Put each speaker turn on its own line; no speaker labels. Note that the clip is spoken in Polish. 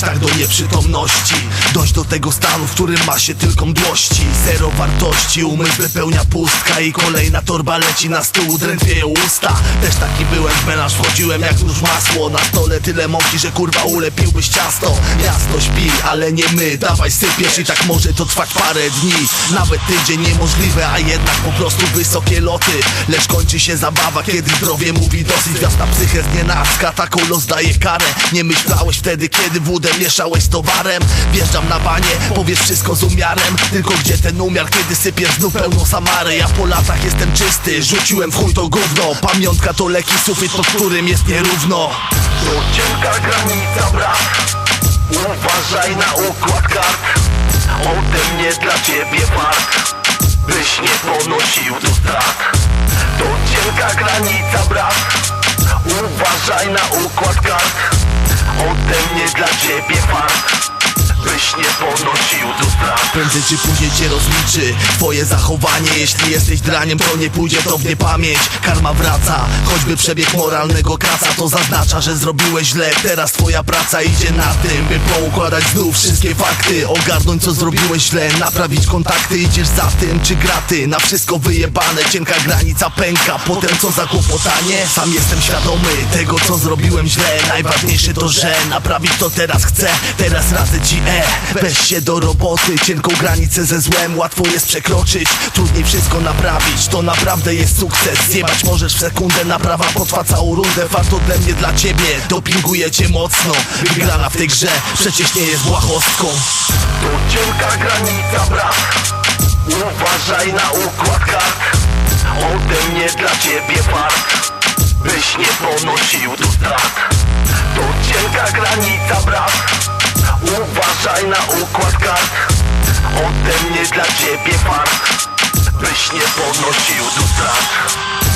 tak do nieprzytomności. Dojść do tego stanu, w którym ma się tylko mdłości. Zero wartości, umysł wypełnia pustka I kolejna torba leci na stół, drętwieją usta. Też taki byłem, w melanż wchodziłem jak już masło. Na stole tyle mąki, że kurwa ulepiłbyś ciasto. Miasto śpi, ale nie my, dawaj sypiesz I tak może to trwać parę dni. Nawet tydzień niemożliwe, a jednak po prostu wysokie loty. Lecz kończy się zabawa, kiedy zdrowie mówi dosyć. Gwiazda psychę znienacka, taką los daje karę. Nie myślałeś wtedy, kiedy wódę mieszałeś z towarem? Wjeżdżam na banie, powiesz wszystko z umiarem. Tylko gdzie ten umiar, kiedy sypiesz znów pełną samarę? Ja po latach jestem czysty, rzuciłem w chuj to gówno. Pamiątka to leki sufit, pod którym jest nierówno.
To cienka granica brat. Uważaj na układ kart. Ode mnie dla ciebie fart. Byś nie ponosił tu strat. To cienka granica brat. Uważaj na układ kart Ode mnie dla ciebie fart Byś nie ponosił tu strat
Prędzej czy później cię rozliczy Twoje zachowanie. Jeśli jesteś draniem to nie pójdzie to w niepamięć Karma wraca Choćby przebieg moralnego kraca. To zaznacza, że zrobiłeś źle. Teraz twoja praca idzie na tym By poukładać znów wszystkie fakty. Ogarnąć co zrobiłeś źle Naprawić kontakty. Idziesz za tym czy graty. Na wszystko wyjebane Cienka granica pęka. Potem co za kłopotanie? Sam jestem świadomy tego co zrobiłem źle. Najważniejsze to, że naprawić to teraz chcę. Teraz radzę ci e Weź się do roboty Cienką granicę ze złem łatwo jest przekroczyć. Trudniej wszystko naprawić To naprawdę jest sukces. Zjebać możesz w sekundę Naprawa potrwa całą rundę. Fart ode mnie dla ciebie Dopinguje cię mocno. Wygrana w tej grze Przecież nie jest błahostką.
To cienka granica brat Uważaj na układ kart. Ode mnie dla ciebie fart Byś nie ponosił tu strat. To cienka granica brat Uważaj na układ kart. Ode mnie dla ciebie fart Byś nie ponosił tu strat